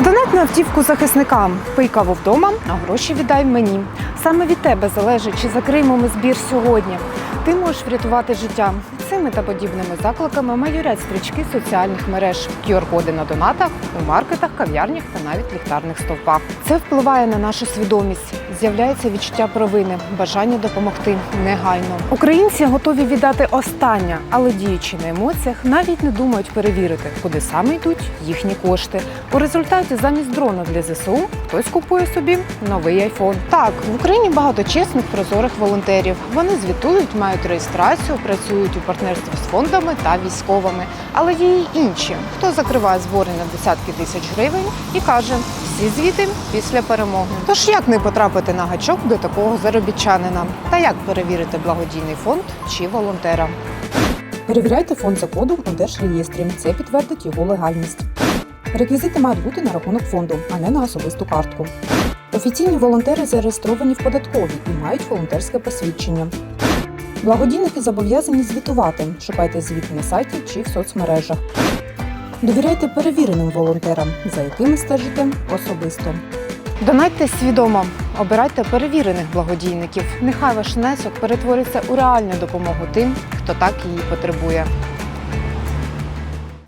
Задонать на автівку захисникам. Пий каву вдома, а гроші віддай мені. Саме від тебе залежить, чи закриємо ми збір сьогодні. Ти можеш врятувати життя. Цими та подібними закликами майорять стрічки соціальних мереж, QR-коди на донатах, у маркетах, кав'ярнях та навіть ліхтарних стовпах. Це впливає на нашу свідомість. З'являється відчуття провини, бажання допомогти негайно. Українці готові віддати останнє, але діючи на емоціях, навіть не думають перевірити, куди саме йдуть їхні кошти. У результаті замість дрона для ЗСУ хтось купує собі новий айфон. Так, в Україні багато чесних прозорих волонтерів. Вони звітують, мають реєстрацію, працюють у партнерстві з фондами та військовими. Але є й інші, хто закриває збори на десятки тисяч гривень і каже: всі звіти після перемоги. Тож як не потрапити на гачок до такого заробітчанина? Та як перевірити благодійний фонд чи волонтера? Перевіряйте фонд за кодом у держреєстрі. Це підтвердить його легальність. Реквізити мають бути на рахунок фонду, а не на особисту картку. Офіційні волонтери зареєстровані в податковій і мають волонтерське посвідчення. Благодійники зобов'язані звітувати. Шукайте звіт на сайті чи в соцмережах. Довіряйте перевіреним волонтерам, за якими стежите особисто. Донайте свідомо, обирайте перевірених благодійників. Нехай ваш внесок перетвориться у реальну допомогу тим, хто так її потребує.